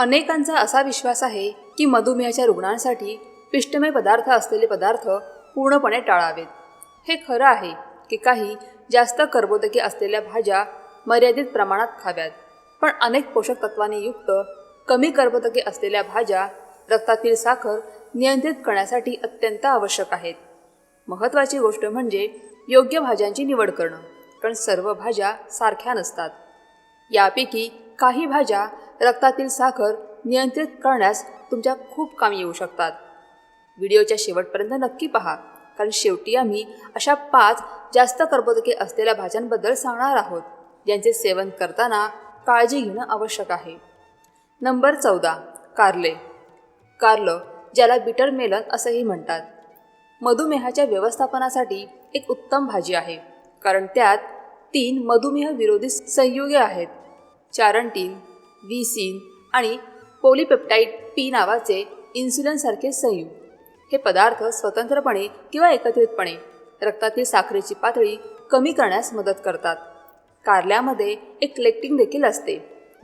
अनेकांचा असा विश्वास आहे की मधुमेहाच्या रुग्णांसाठी पिष्टमय पदार्थ असलेले पदार्थ पूर्णपणे टाळावेत. हे खरं आहे की काही जास्त कर्बोदके असलेल्या भाज्या मर्यादित प्रमाणात खाव्यात. पण अनेक पोषक तत्वांनी युक्त कमी कर्बोदके असलेल्या भाज्या रक्तातील साखर नियंत्रित करण्यासाठी अत्यंत आवश्यक आहेत. महत्त्वाची गोष्ट म्हणजे योग्य भाज्यांची निवड करणं कारण सर्व भाज्या सारख्या नसतात. यापैकी काही भाज्या रक्तातील साखर नियंत्रित करण्यास तुमच्या खूप कामी येऊ शकतात. व्हिडिओच्या शेवटपर्यंत नक्की पहा कारण शेवटी आम्ही अशा पाच जास्त कर्बोदके असलेल्या भाज्यांबद्दल सांगणार आहोत ज्यांचे सेवन करताना काळजी घेणं आवश्यक आहे. नंबर चौदा कारले. कारलं ज्याला बिटर मेलन असंही म्हणतात. मधुमेहाच्या व्यवस्थापनासाठी एक उत्तम भाजी आहे कारण त्यात तीन मधुमेह विरोधी संयुगे आहेत. चारणटीन व्हीसिन आणि पोलिपेप्टाईड पी नावाचे इन्सुलिनसारखे संयुग हे पदार्थ स्वतंत्रपणे किंवा एकत्रितपणे रक्तातील साखरेची पातळी कमी करण्यास मदत करतात. कारल्यामध्ये एक लेक्टिन देखील असते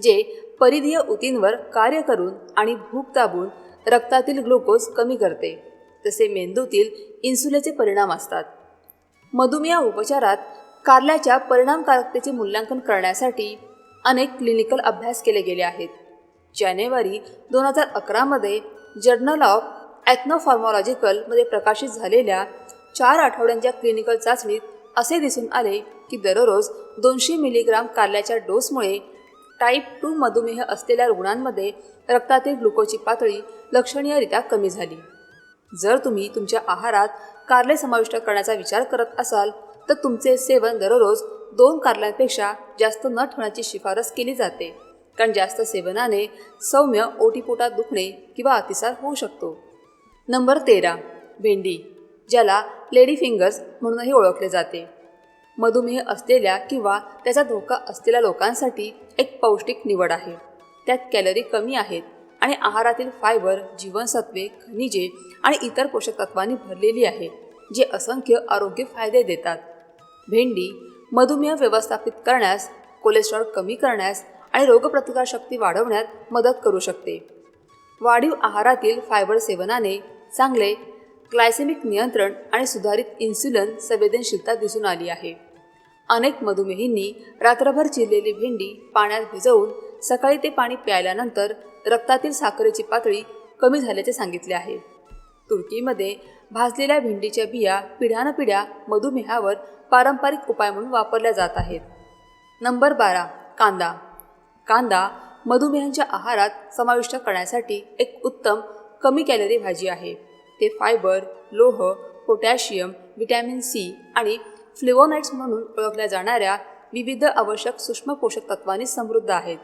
जे परिधीय ऊतींवर कार्य करून आणि भूक दाबून रक्तातील ग्लुकोज कमी करते. तसे मेंदूतील इन्सुलिनचे परिणाम असतात. मधुमेह उपचारात कारल्याच्या परिणामकारकतेचे मूल्यांकन करण्यासाठी अनेक क्लिनिकल अभ्यास केले गेले आहेत. जानेवारी दोन हजार अकरामध्ये जर्नल ऑफ ॲथनोफार्मॉलॉजिकलमध्ये प्रकाशित झालेल्या चार आठवड्यांच्या क्लिनिकल चाचणीत असे दिसून आले की दररोज दोनशे मिलीग्राम कारल्याच्या डोसमुळे टाईप टू मधुमेह असलेल्या रुग्णांमध्ये रक्तातील ग्लुकोजची पातळी लक्षणीयरित्या कमी झाली. जर तुम्ही तुमच्या आहारात कारले समाविष्ट करण्याचा विचार करत असाल तर तुमचे सेवन दररोज दोन कारल्यांपेक्षा जास्त न ठेवण्याची शिफारस केली जाते. कारण जास्त सेवनाने सौम्य ओटीपोटात दुखणे किंवा अतिसार होऊ शकतो. नंबर तेरा. भेंडी ज्याला लेडी फिंगर्स म्हणूनही ओळखले जाते. मधुमेह असलेल्या किंवा त्याचा धोका असलेल्या लोकांसाठी एक पौष्टिक निवड आहे. त्यात कॅलरी कमी आहेत आणि आहारातील फायबर जीवनसत्वे खनिजे आणि इतर पोषक तत्वांनी भरलेली आहे जे असंख्य आरोग्य फायदे देतात. भेंडी मधुमेह व्यवस्थापित करण्यास कोलेस्ट्रॉल कमी करण्यास आणि रोगप्रतिकारशक्ती वाढवण्यात मदत करू शकते. वाढीव आहारातील फायबर सेवनाने चांगले ग्लायसेमिक नियंत्रण आणि सुधारित इन्सुलिन संवेदनशीलता दिसून आली आहे. अनेक मधुमेहींनी रात्रभर चिरलेली भेंडी पाण्यात भिजवून सकाळी ते पाणी प्यायल्यानंतर रक्तातील साखरेची पातळी कमी झाल्याचे सांगितले आहे. तुर्कीमध्ये भाजलेल्या भेंडीच्या बिया पिढ्यानपिढ्या मधुमेहावर पारंपरिक उपाय म्हणून वापरल्या जात आहेत. नंबर बारा कांदा. कांदा मधुमेहांच्या आहारात समाविष्ट करण्यासाठी एक उत्तम कमी कॅलरी भाजी आहे. ते फायबर लोह पोटॅशियम व्हिटॅमिन सी आणि फ्लेवोनाइट्स म्हणून ओळखल्या जाणाऱ्या विविध आवश्यक सूक्ष्म पोषक तत्वांनी समृद्ध आहेत.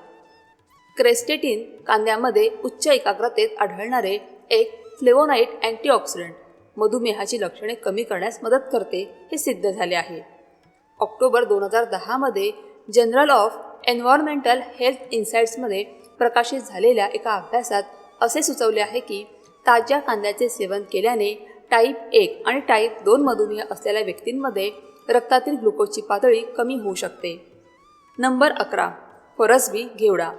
क्रेस्टेटिन कांद्यामध्ये उच्च एकाग्रतेत आढळणारे एक फ्लेवोनाईट अँटीऑक्सिडंट मधुमेहाची लक्षणे कमी करण्यास मदत करते हे सिद्ध झाले आहे. ऑक्टोबर दोन हजार दहामध्ये जनरल ऑफ एन्व्हायरमेंटल हेल्थ इन्साइट्समध्ये प्रकाशित झालेल्या एका अभ्यासात असे सुचवले आहे की ताज्या कांद्याचे सेवन केल्याने टाईप एक आणि टाईप दोन मधुमेह असलेल्या व्यक्तींमध्ये रक्तातील ग्लुकोजची पातळी कमी होऊ शकते. नंबर अकरा फरसबी घेवडा.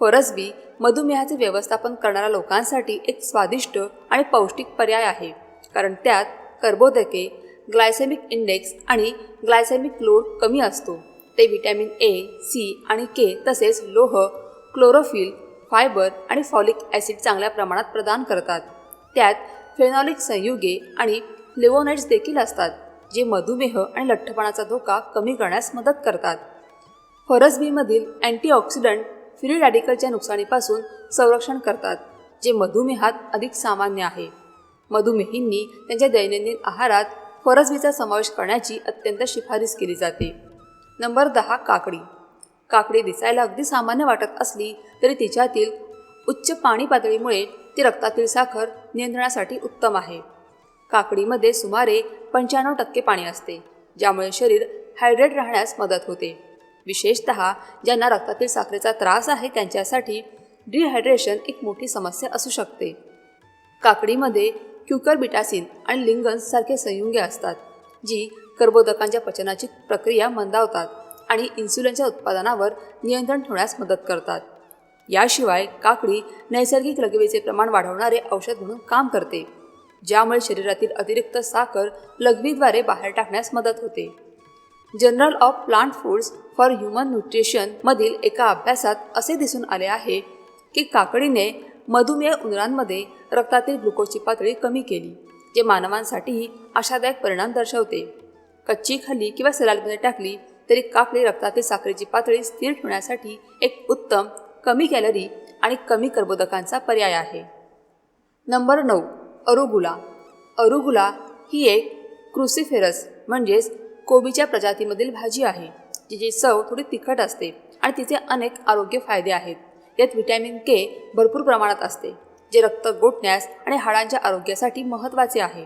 फरसबी मधुमेहाचे व्यवस्थापन करणाऱ्या लोकांसाठी एक स्वादिष्ट आणि पौष्टिक पर्याय आहे. कारण त्यात कर्बोदके ग्लायसेमिक इंडेक्स आणि ग्लायसेमिक लोड कमी असतो. ते व्हिटॅमिन ए सी आणि के तसेच लोह क्लोरोफिल फायबर आणि फॉलिक ॲसिड चांगल्या प्रमाणात प्रदान करतात. त्यात फेनॉलिक संयुगे आणि फ्लेवोनाइट्स देखील असतात जे मधुमेह आणि लठ्ठपणाचा धोका कमी करण्यास मदत करतात. फरसबीमधील अँटीऑक्सिडंट फ्री रॅडिकलच्या नुकसानीपासून संरक्षण करतात जे मधुमेहात अधिक सामान्य आहे. मधुमेहींनी त्यांच्या दैनंदिन आहारात फरसबीचा समावेश करण्याची अत्यंत शिफारस केली जाते. नंबर दहा काकडी. काकडी दिसायला अगदी सामान्य वाटत असली तरी तिच्यातील उच्च पाणी पातळीमुळे ती रक्तातील साखर नियंत्रणासाठी उत्तम आहे. काकडीमध्ये सुमारे पंच्याण्णव टक्के पाणी असते ज्यामुळे शरीर हायड्रेट राहण्यास मदत होते. विशेषत ज्यांना रक्तातील साखरेचा त्रास आहे त्यांच्यासाठी डिहायड्रेशन एक मोठी समस्या असू शकते. काकडीमध्ये क्युकर बिटासिन आणि लिंगन्ससारखे संयुगे असतात जी कर्बोदकांच्या पचनाची प्रक्रिया मंदावतात आणि इन्सुलिनच्या उत्पादनावर नियंत्रण ठेवण्यास मदत करतात. याशिवाय काकडी नैसर्गिक लघवीचे प्रमाण वाढवणारे औषध म्हणून काम करते ज्यामुळे शरीरातील अतिरिक्त साखर लघवीद्वारे बाहेर टाकण्यास मदत होते. General of plant foods for human nutrition मधील एका अभ्यासात असे दिसून आले आहे की काकडीने मधुमेह उंदरांमध्ये रक्तातील ग्लुकोजची पातळी कमी केली जे मानवांसाठीही आशादायक परिणाम दर्शवते. कच्ची खाली किंवा सलाडमध्ये टाकली तरी काकडी रक्तातील साखरेची पातळी स्थिर ठेवण्यासाठी एक उत्तम कमी कॅलरी आणि कमी कर्बोदकांचा पर्याय आहे. नंबर नऊ अरुगुला. अरुगुला ही एक क्रुसिफेरस म्हणजेच कोबीच्या प्रजातीमधील भाजी आहे तिची चव थोडी तिखट असते आणि तिचे अनेक आरोग्य फायदे आहेत. यात व्हिटॅमिन के भरपूर प्रमाणात असते जे रक्त गोठण्यास आणि हाडांच्या आरोग्यासाठी महत्त्वाचे आहे.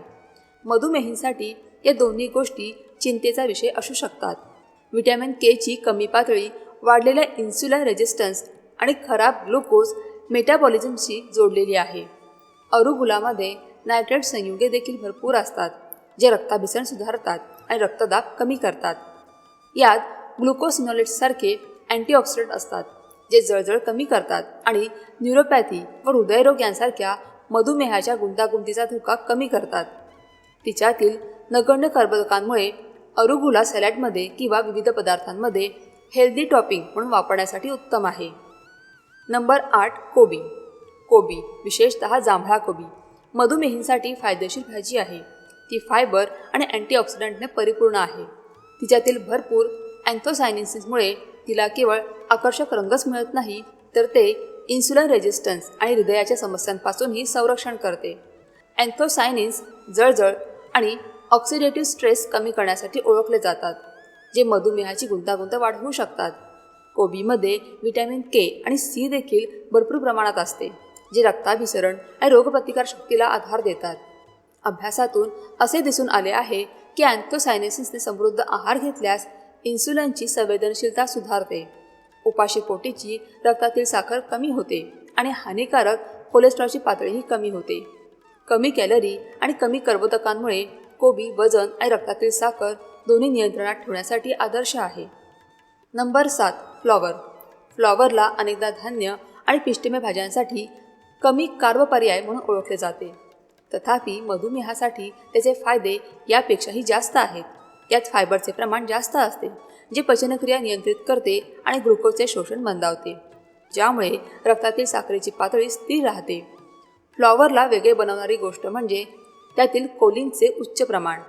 मधुमेहींसाठी या दोन्ही गोष्टी चिंतेचा विषय असू शकतात. व्हिटॅमिन केची कमी पातळी वाढलेल्या इन्सुलिन रेजिस्टन्स आणि खराब ग्लुकोज मेटाबॉलिझमशी जोडलेली आहे. अरुगुलामध्ये नायट्रेट संयुगे देखील भरपूर असतात जे रक्ताभिसरण सुधारतात. आणि रक्तदाब कमी करतात. यात ग्लुकोसिनोलेट्ससारखे अँटीऑक्सिडंट असतात जे जळजळ कमी करतात आणि न्यूरोपॅथी व हृदयरोग यांसारख्या मधुमेहाच्या गुंतागुंतीचा धोका कमी करतात. तिच्यातील नगण्य कर्बोदकांमुळे अरुगुला सॅलॅडमध्ये किंवा विविध पदार्थांमध्ये हेल्दी टॉपिंग म्हणून वापरण्यासाठी उत्तम आहे. नंबर आठ कोबी. कोबी विशेषतः जांभळा कोबी मधुमेहींसाठी फायदेशीर भाजी आहे. ती फायबर आणि अँटीऑक्सिडंटने परिपूर्ण आहे. तिच्यातील भरपूर अँथोसायनिन्सिसमुळे तिला केवळ आकर्षक रंगच मिळत नाही तर ते इन्सुलिन रेजिस्टन्स आणि हृदयाच्या समस्यांपासूनही संरक्षण करते. अँथोसायनिन्स जळजळ आणि ऑक्सिडेटिव्ह स्ट्रेस कमी करण्यासाठी ओळखले जातात जे मधुमेहाची गुंतागुंत वाढवू शकतात. कोबीमध्ये व्हिटॅमिन के आणि सी देखील भरपूर प्रमाणात असते जे रक्ताभिसरण आणि रोगप्रतिकार शक्तीला आधार देतात. अभ्यासातून असे दिसून आले आहे की अँथोसायनेसिसने समृद्ध आहार घेतल्यास इन्सुलिनची संवेदनशीलता सुधारते. उपाशी पोटीची रक्तातील साखर कमी होते आणि हानिकारक कोलेस्ट्रॉलची पातळीही कमी होते. कमी कॅलरी आणि कमी कर्बोदकांमुळे कोबी वजन आणि रक्तातील साखर दोन्ही नियंत्रणात ठेवण्यासाठी आदर्श आहे. नंबर सात फ्लॉवर. फ्लॉवरला अनेकदा धान्य आणि पिष्टमय भाज्यांसाठी कमी कार्ब पर्याय म्हणून ओळखले जाते. तथापि मधुमेहासाठी त्याचे फायदे यापेक्षाही जास्त आहेत. यात फायबरचे प्रमाण जास्त असते जे पचनक्रिया नियंत्रित करते आणि ग्लुकोजचे शोषण मंदावते ज्यामुळे रक्तातील साखरेची पातळी स्थिर राहते. फ्लॉवरला वेगळे बनवणारी गोष्ट म्हणजे त्यातील कोलिनचे उच्च प्रमाण.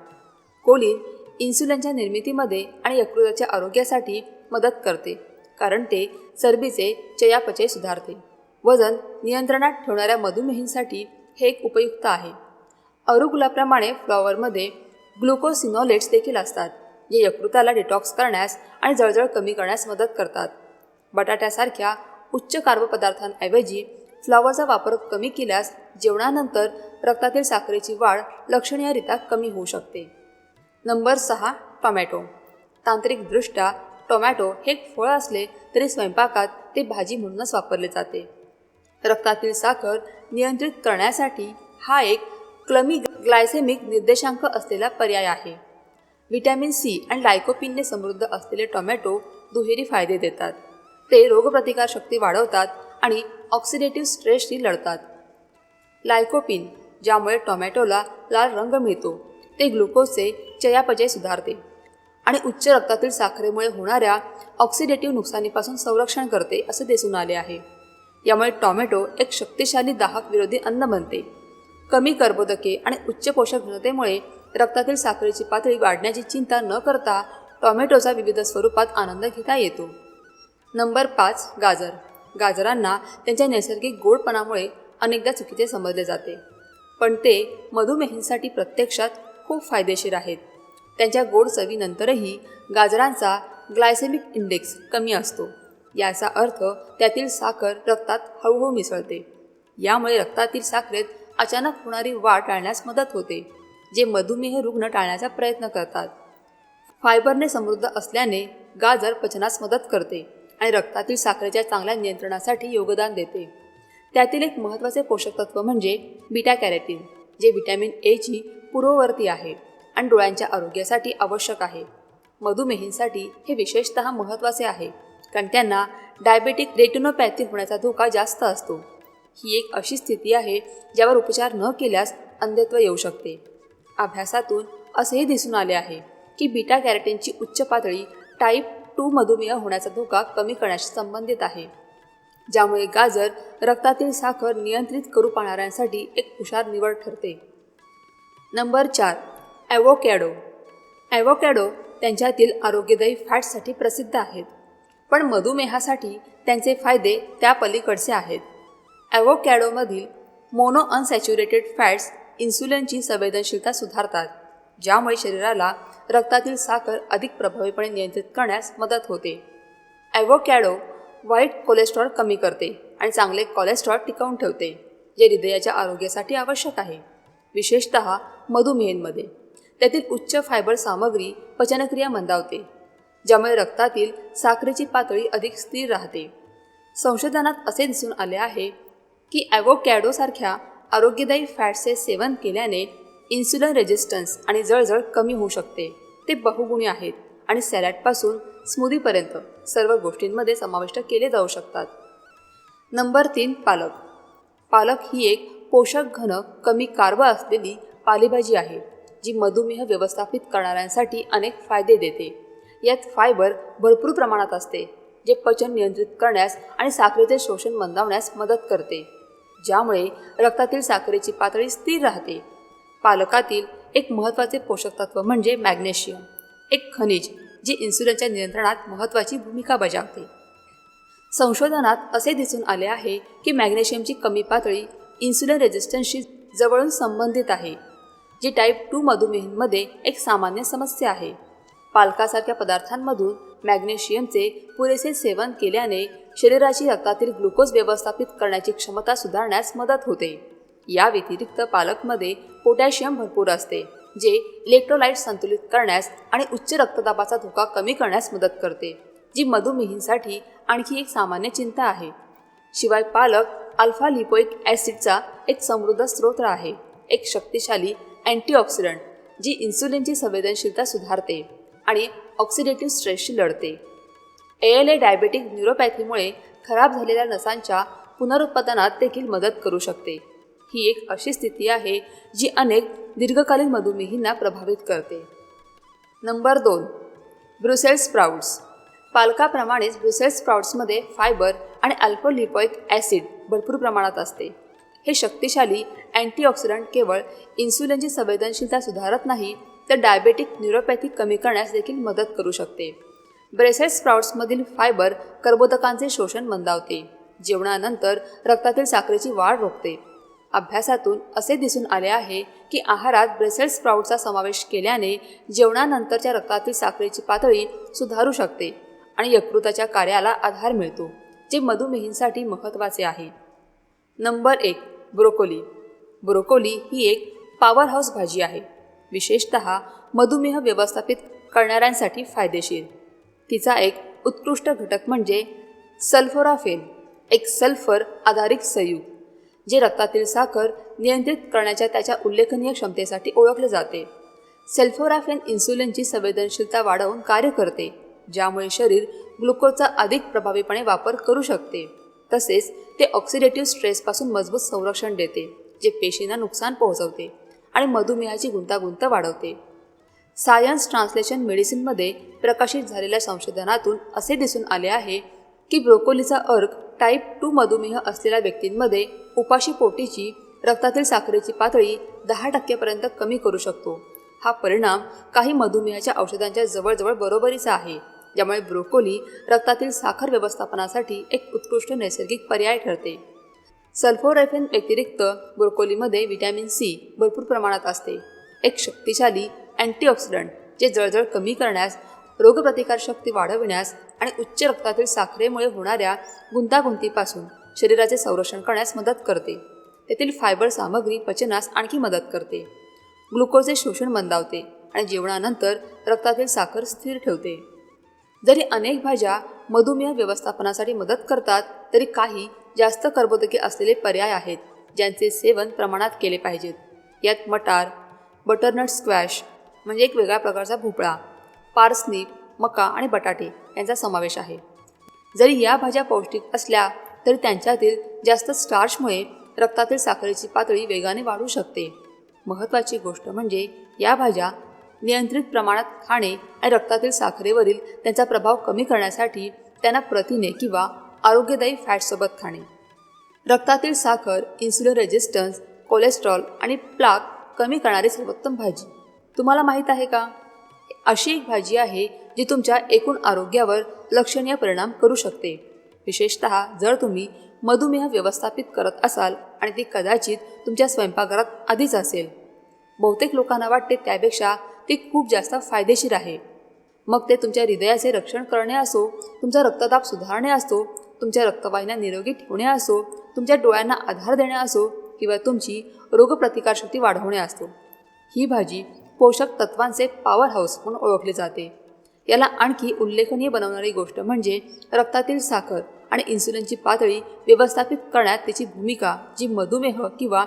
कोलिन इन्सुलिनच्या निर्मितीमध्ये आणि यकृताच्या आरोग्यासाठी मदत करते कारण ते चरबीचे चयापचय सुधारते. वजन नियंत्रणात ठेवणाऱ्या मधुमेहींसाठी हे एक उपयुक्त आहे. अरुगुलाप्रमाणे फ्लॉवरमध्ये ग्लुकोसिनोलेट्स देखील असतात. जे यकृताला डिटॉक्स करण्यास आणि जळजळ कमी करण्यास मदत करतात. बटाट्यासारख्या उच्च कार्ब पदार्थांऐवजी फ्लॉवरचा वापर कमी केल्यास जेवणानंतर रक्तातील साखरेची वाढ लक्षणीयरित्या कमी होऊ शकते. नंबर सहा टोमॅटो. तांत्रिकदृष्ट्या टोमॅटो हे एक फळ असले तरी स्वयंपाकात ते भाजी म्हणूनच वापरले जाते. रक्तातील साखर नियंत्रित करण्यासाठी हा एक क्लमी ग्लायसेमिक निर्देशांक असलेला पर्याय आहे. व्हिटॅमिन सी आणि लायकोपिनने समृद्ध असलेले टोमॅटो दुहेरी फायदे देतात. ते रोगप्रतिकारशक्ती वाढवतात आणि ऑक्सिडेटिव्ह स्ट्रेसशी लढतात. लायकोपिन ज्यामुळे टोमॅटोला लाल रंग मिळतो ते ग्लुकोजचे चयापचय सुधारते आणि उच्च रक्तातील साखरेमुळे होणाऱ्या ऑक्सिडेटिव्ह नुकसानीपासून संरक्षण करते असे दिसून आले आहे. यामुळे टॉमॅटो एक शक्तिशाली दाहक विरोधी अन्न बनते. कमी कर्बोदके आणि उच्च पोषक घनतेमुळे रक्तातील साखरेची पातळी वाढण्याची चिंता न करता टॉमॅटोचा विविध स्वरूपात आनंद घेता येतो. नंबर पाच गाजर. गाजरांना त्यांच्या नैसर्गिक गोडपणामुळे अनेकदा चुकीचे समजले जाते. पण ते मधुमेहींसाठी प्रत्यक्षात खूप फायदेशीर आहेत. त्यांच्या गोड चवीनंतरही गाजरांचा ग्लायसेमिक इंडेक्स कमी असतो. याचा अर्थ त्यातील साखर रक्तात हळूहळू मिसळते. यामुळे रक्तातील साखरेत अचानक होणारी वाढ टाळण्यास मदत होते जे मधुमेह रुग्ण टाळण्याचा प्रयत्न करतात. फायबरने समृद्ध असल्याने गाजर पचनास मदत करते आणि रक्तातील साखरेच्या चांगल्या नियंत्रणासाठी योगदान देते. त्यातील एक महत्त्वाचे पोषक तत्व म्हणजे बीटा कॅरेटीन जे व्हिटॅमिन एची पूर्ववर्ती आहे आणि डोळ्यांच्या आरोग्यासाठी आवश्यक आहे. मधुमेहींसाठी हे विशेषतः महत्त्वाचे आहे. कारण त्यांना डायबेटिक रेटिनोपॅथी होण्याचा धोका जास्त असतो. ही एक अशी स्थिती आहे ज्यावर उपचार न केल्यास अंधत्व येऊ शकते. अभ्यासातून असेही दिसून आले आहे की बीटा कॅरेटिनची उच्च पातळी टाईप टू मधुमेह होण्याचा धोका कमी करण्याशी संबंधित आहे. ज्यामुळे गाजर रक्तातील साखर नियंत्रित करू पाहणाऱ्यांसाठी एक हुशार निवड ठरते. नंबर चार ॲवोकॅडो ॲवोकॅडो त्यांच्यातील आरोग्यदायी फॅट्ससाठी प्रसिद्ध आहेत. पण मधुमेहासाठी त्यांचे फायदे त्या पलीकडचे आहेत. ॲवोकॅडोमधील मोनो अनसॅच्युरेटेड फॅट्स इन्सुलिनची संवेदनशीलता सुधारतात ज्यामुळे शरीराला रक्तातील साखर अधिक प्रभावीपणे नियंत्रित करण्यास मदत होते. ॲवोकॅडो वाईट कोलेस्ट्रॉल कमी करते आणि चांगले कोलेस्ट्रॉल टिकवून ठेवते जे हृदयाच्या आरोग्यासाठी आवश्यक आहे. विशेषत मधुमेहींमध्ये. त्यातील उच्च फायबर सामग्री पचनक्रिया मंदावते. ज्यामुळे रक्तातील साखरेची पातळी अधिक स्थिर राहते. संशोधनात असे दिसून आले आहे की ॲवोकॅडोसारख्या आरोग्यदायी फॅट्सचे सेवन केल्याने इन्सुलिन रेजिस्टन्स आणि जळजळ कमी होऊ शकते. ते बहुगुणी आहेत आणि सॅलॅडपासून स्मूदीपर्यंत सर्व गोष्टींमध्ये समाविष्ट केले जाऊ शकतात. नंबर तीन पालक. पालक ही एक पोषक घन कमी कार्ब असलेली पालेभाजी आहे जी मधुमेह व्यवस्थापित करणाऱ्यांसाठी अनेक फायदे देते. यात फायबर भरपूर प्रमाणात असते जे पचन नियंत्रित करण्यास आणि साखरेचे शोषण मंदावण्यास मदत करते. ज्यामुळे रक्तातील साखरेची पातळी स्थिर राहते. पालकातील एक महत्त्वाचे पोषक तत्व म्हणजे मॅग्नेशियम एक खनिज जे इन्सुलिनच्या नियंत्रणात महत्त्वाची भूमिका बजावते. संशोधनात असे दिसून आले आहे की मॅग्नेशियमची कमी पातळी इन्सुलिन रेजिस्टन्सशी जवळून संबंधित आहे जी टाईप टू मधुमेहींमध्ये एक सामान्य समस्या आहे. पालकासारख्या पदार्थांमधून मॅग्नेशियमचे पुरेसे सेवन केल्याने शरीराची रक्तातील ग्लुकोज व्यवस्थापित करण्याची क्षमता सुधारण्यास मदत होते. या व्यतिरिक्त पालकमध्ये पोटॅशियम भरपूर असते जे इलेक्ट्रोलाइट संतुलित करण्यास आणि उच्च रक्तदाबाचा धोका कमी करण्यास मदत करते जी मधुमेहींसाठी आणखी एक सामान्य चिंता आहे. शिवाय पालक अल्फा लिपोइक ॲसिडचा एक समृद्ध स्रोत आहे एक शक्तिशाली अँटीऑक्सिडंट जी इन्सुलिनची संवेदनशीलता सुधारते. आणि ऑक्सिडेटिव्ह स्ट्रेसशी लढते. एल ए डायबेटिक न्यूरोपॅथीमुळे खराब झालेल्या नसांच्या पुनरुत्पादनात देखील मदत करू शकते. ही एक अशी स्थिती आहे जी अनेक दीर्घकालीन मधुमेहींना प्रभावित करते. नंबर दोन ब्रुसेल्स स्प्राउट्स पालकाप्रमाणेच ब्रुसेल्स स्प्राउट्समध्ये फायबर आणि अल्फोलिपॉइक ॲसिड भरपूर प्रमाणात असते. हे शक्तिशाली अँटीऑक्सिडंट केवळ इन्सुलिनची संवेदनशीलता सुधारत नाही तर डायबेटिक न्युरोपॅथी कमी करण्यास देखील मदत करू शकते. ब्रेसेस स्प्राउट्समधील फायबर कर्बोदकांचे शोषण मंदावते. जेवणानंतर रक्तातील साखरेची वाढ रोखते. अभ्यासातून असे दिसून आले आहे की आहारात ब्रेसेल्स स्प्राउटचा समावेश केल्याने जेवणानंतरच्या रक्तातील साखरेची पातळी सुधारू शकते आणि यकृताच्या कार्याला आधार मिळतो जे मधुमेहींसाठी महत्त्वाचे आहे. नंबर एक ब्रोकोली. ब्रोकोली ही एक पॉवर हाऊस भाजी आहे. विशेषत मधुमेह व्यवस्थापित करणाऱ्यांसाठी फायदेशीर. तिचा एक उत्कृष्ट घटक म्हणजे सल्फोराफेन एक सल्फर आधारित संयुग जे रक्तातील साखर नियंत्रित करण्याच्या त्याच्या उल्लेखनीय क्षमतेसाठी ओळखले जाते. सेल्फोराफेन इन्सुलिनची संवेदनशीलता वाढवून कार्य करते ज्यामुळे शरीर ग्लुकोजचा अधिक प्रभावीपणे वापर करू शकते. तसेच ते ऑक्सिडेटिव्ह स्ट्रेसपासून मजबूत संरक्षण देते जे पेशींना नुकसान पोहोचवते. आणि मधुमेहाची गुंतागुंत वाढवते. सायन्स ट्रान्सलेशन मेडिसिनमध्ये प्रकाशित झालेल्या संशोधनातून असे दिसून आले आहे की ब्रोकोलीचा अर्क टाईप टू मधुमेह असलेल्या व्यक्तींमध्ये उपाशी पोटीची रक्तातील साखरेची पातळी दहा टक्क्यापर्यंत कमी करू शकतो. हा परिणाम काही मधुमेहाच्या औषधांच्या जवळजवळ बरोबरीचा आहे ज्यामुळे ब्रोकोली रक्तातील साखर व्यवस्थापनासाठी एक उत्कृष्ट नैसर्गिक पर्याय ठरते. सल्फोरेफेन व्यतिरिक्त ब्रोकोलीमध्ये व्हिटॅमिन सी भरपूर प्रमाणात असते. एक शक्तिशाली अँटीऑक्सिडंट जे जळजळ कमी करण्यास रोगप्रतिकारशक्ती वाढविण्यास आणि उच्च रक्तातील साखरेमुळे होणाऱ्या गुंतागुंतीपासून शरीराचे संरक्षण करण्यास मदत करते. तेथील फायबर सामग्री पचनास आणखी मदत करते. ग्लुकोजचे शोषण मंदावते आणि जेवणानंतर रक्तातील साखर स्थिर ठेवते. जरी अनेक भाज्या मधुमेह व्यवस्थापनासाठी मदत करतात तरी काही जास्त कर्बोदके असलेले पर्याय आहेत ज्यांचे सेवन प्रमाणात केले पाहिजेत. यात मटार बटरनट स्क्वॅश म्हणजे एक वेगळ्या प्रकारचा भोपळा पार्सनिप मका आणि बटाटे यांचा समावेश आहे. जरी या भाज्या पौष्टिक असल्या तरी त्यांच्यातील जास्त स्टार्चमुळे रक्तातील साखरेची पातळी वेगाने वाढू शकते. महत्त्वाची गोष्ट म्हणजे या भाज्या नियंत्रित प्रमाणात खाणे आणि रक्तातील साखरेवरील त्यांचा प्रभाव कमी करण्यासाठी त्यांना प्रथिने किंवा आरोग्यदायी फॅटसोबत खाणे. रक्तातील साखर इन्सुलिन रेजिस्टन्स कोलेस्ट्रॉल आणि प्लाक कमी करणारी सर्वोत्तम भाजी. तुम्हाला माहीत आहे का? अशी एक भाजी आहे जी तुमच्या एकूण आरोग्यावर लक्षणीय परिणाम करू शकते. विशेषत जर तुम्ही मधुमेह व्यवस्थापित करत असाल आणि ती कदाचित तुमच्या स्वयंपाकघरात आधीच असेल. बहुतेक लोकांना वाटते त्यापेक्षा ती खूप जास्त फायदेशीर आहे. मग ते तुमच्या हृदयाचे रक्षण करणे असो तुमचा रक्तदाब सुधारणे असो तुमच्या रक्तवाहिन्या निरोगी ठेवणे असो तुमच्या डोळ्यांना आधार देणे असो किंवा तुमची रोगप्रतिकारशक्ती वाढवणे असो ही भाजी पोषक तत्वांचे पॉवर हाऊस म्हणून ओळखली जाते. याला आणखी उल्लेखनीय बनवणारी गोष्ट म्हणजे रक्तातील साखर आणि इन्सुलिनची पातळी व्यवस्थापित करण्यात त्याची भूमिका जी मधुमेह किंवा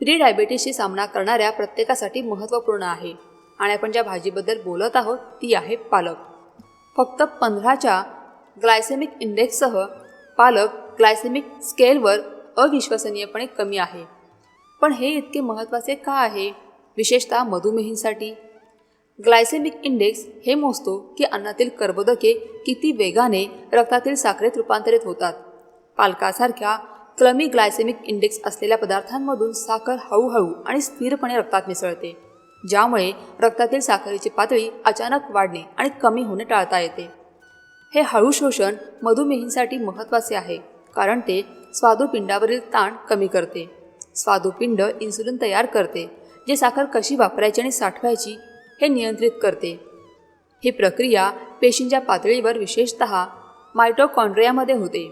प्री डायबेटीसशी सामना करणाऱ्या प्रत्येकासाठी महत्त्वपूर्ण आहे आणि आपण ज्या भाजीबद्दल बोलत आहोत ती आहे पालक. फक्त पंधराच्या ग्लायसेमिक इंडेक्ससह पालक ग्लायसेमिक स्केलवर अविश्वसनीयपणे कमी आहे. पण हे इतके महत्त्वाचे का आहे? विशेषतः मधुमेहींसाठी. ग्लायसेमिक इंडेक्स हे मोजतो की अन्नातील कर्बोदके किती वेगाने रक्तातील साखरेत रूपांतरित होतात. पालकासारख्या कमी ग्लायसेमिक इंडेक्स असलेल्या पदार्थांमधून साखर हळूहळू आणि स्थिरपणे रक्तात मिसळते ज्यामुळे रक्तातील साखरेची पातळी अचानक वाढणे आणि कमी होणे टाळता येते. हे हळू शोषण मधुमेहींसाठी महत्त्वाचे आहे कारण ते स्वादुपिंडावरील ताण कमी करते. स्वादुपिंड इन्सुलिन तयार करते जे साखर कशी वापरायची आणि साठवायची हे नियंत्रित करते. ही प्रक्रिया पेशींच्या पातळीवर विशेषत मायटोकॉन्ड्रियामध्ये होते.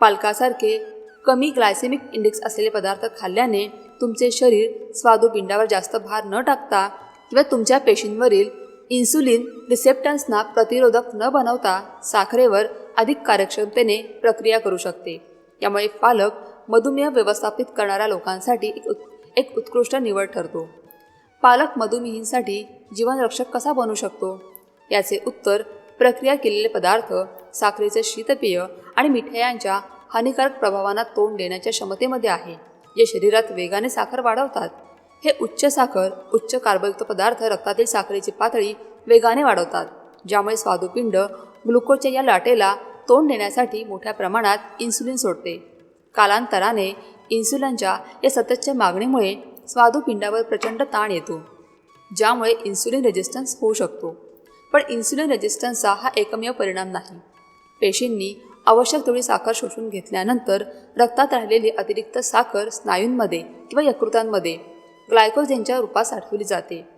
पालकासारखे कमी ग्लायसेमिक इंडेक्स असलेले पदार्थ खाल्ल्याने तुमचे शरीर स्वादुपिंडावर जास्त भार न टाकता किंवा तुमच्या पेशींवरील इन्सुलिन रिसेप्टन्सना प्रतिरोधक न बनवता साखरेवर अधिक कार्यक्षमतेने प्रक्रिया करू शकते. यामुळे पालक मधुमेह व्यवस्थापित करणाऱ्या लोकांसाठी एक उत् एक उत्कृष्ट निवड ठरतो. पालक मधुमेहींसाठी जीवनरक्षक कसा बनू शकतो? याचे उत्तर प्रक्रिया केलेले पदार्थ साखरेचे शीतपेय आणि मिठायांच्या हानिकारक प्रभावांना तोंड देण्याच्या क्षमतेमध्ये आहे. जे शरीरात वेगाने साखर वाढवतात हे उच्च साखर उच्च कार्बयुक्त पदार्थ रक्तातील साखरेची पातळी वेगाने वाढवतात ज्यामुळे स्वादुपिंड ग्लुकोजच्या या लाटेला तोंड देण्यासाठी मोठ्या प्रमाणात इन्सुलिन सोडते. कालांतराने इन्सुलिनच्या या सततच्या मागणीमुळे स्वादुपिंडावर प्रचंड ताण येतो ज्यामुळे इन्सुलिन रेजिस्टन्स होऊ शकतो. पण इन्सुलिन रेजिस्टन्सचा हा एकमेव परिणाम नाही. पेशींनी आवश्यक तेवढी साखर शोषून घेतल्यानंतर रक्तात राहिलेली अतिरिक्त साखर स्नायूंमध्ये किंवा यकृतांमध्ये ग्लायकोजेनच्या रूपात साठवली जाते.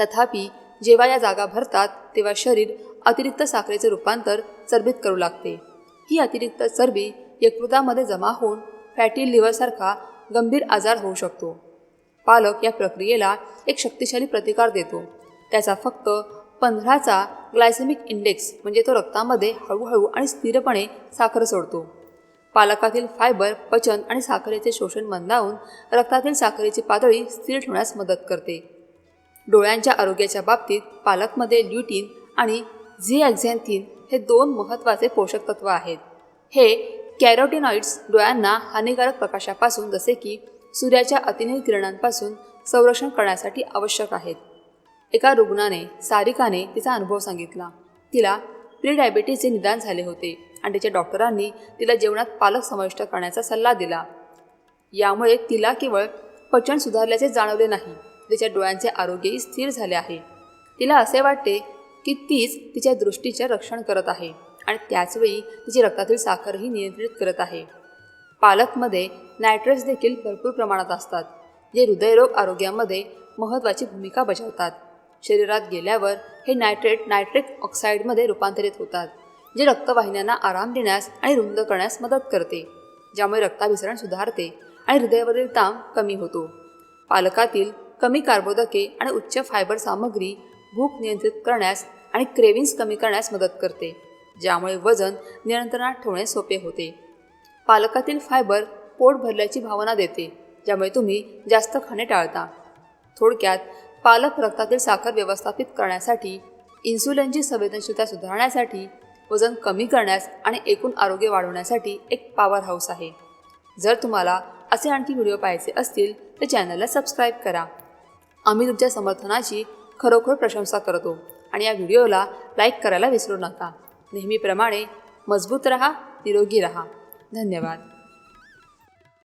तथापि जेव्हा या जागा भरतात तेव्हा शरीर अतिरिक्त साखरेचे रूपांतर चरबीत करू लागते. ही अतिरिक्त चरबी यकृतामध्ये जमा होऊन फॅटी लिव्हरसारखा गंभीर आजार होऊ शकतो. पालक या प्रक्रियेला एक शक्तिशाली प्रतिकार देतो. त्याचा फक्त पंधराचा ग्लायसेमिक इंडेक्स म्हणजे तो रक्तामध्ये हळूहळू आणि स्थिरपणे साखर सोडतो. पालकातील फायबर पचन आणि साखरेचे शोषण मंदावून रक्तातील साखरेची पातळी स्थिर ठेवण्यास मदत करते. डोळ्यांच्या आरोग्याच्या बाबतीत पालकमध्ये ल्युटीन आणि झिॲक्झॅन्थिन हे दोन महत्त्वाचे पोषक तत्व आहेत. हे कॅरोटिनॉइड्स डोळ्यांना हानिकारक प्रकाशापासून जसे की सूर्याच्या अतिनील किरणांपासून संरक्षण करण्यासाठी आवश्यक आहेत. एका रुग्णाने सारिकाने तिचा अनुभव सांगितला. तिला प्री डायबिटीसचे निदान झाले होते. आणि तिच्या डॉक्टरांनी तिला जेवणात पालक समाविष्ट करण्याचा सल्ला दिला. यामुळे तिला केवळ पचन सुधारल्याचे जाणवले नाही. तिच्या डोळ्यांचे आरोग्यही स्थिर झाले आहे. तिला असे वाटते की तीच तिच्या दृष्टीचे रक्षण करत आहे आणि त्याचवेळी तिची रक्तातील साखरही नियंत्रित करत आहे. पालकमध्ये नायट्रेट्स देखील भरपूर प्रमाणात असतात जे हृदयरोग आरोग्यामध्ये महत्त्वाची भूमिका बजावतात. शरीरात गेल्यावर हे नायट्रेट नायट्रिक ऑक्साईडमध्ये रूपांतरित होतात. जे रक्तवाहिन्यांना आराम देण्यास आणि रुंद करण्यास मदत करते ज्यामुळे रक्ताभिसरण सुधारते आणि हृदयावरील ताण कमी होतो. पालकातील कमी कार्बोदके आणि उच्च फायबर सामग्री भूक नियंत्रित करण्यास आणि क्रेविन्स कमी करण्यास मदत करते ज्यामुळे वजन नियंत्रणात ठेवणे सोपे होते. पालकातील फायबर पोट भरल्याची भावना देते ज्यामुळे तुम्ही जास्त खाणे टाळता. थोडक्यात पालक रक्तातील साखर व्यवस्थापित करण्यासाठी इन्सुलिनची संवेदनशीलता सुधारण्यासाठी वजन कमी करण्यास आणि एकूण आरोग्य वाढवण्यासाठी एक पॉवर हाऊस आहे. जर तुम्हाला असे आणखी व्हिडिओ पाहायचे असतील तर चॅनलला सबस्क्राईब करा. आम्ही तुमच्या समर्थनाची खरोखर प्रशंसा करतो आणि या व्हिडिओला लाईक करायला विसरू नका. नेहमीप्रमाणे मजबूत रहा निरोगी रहा. धन्यवाद.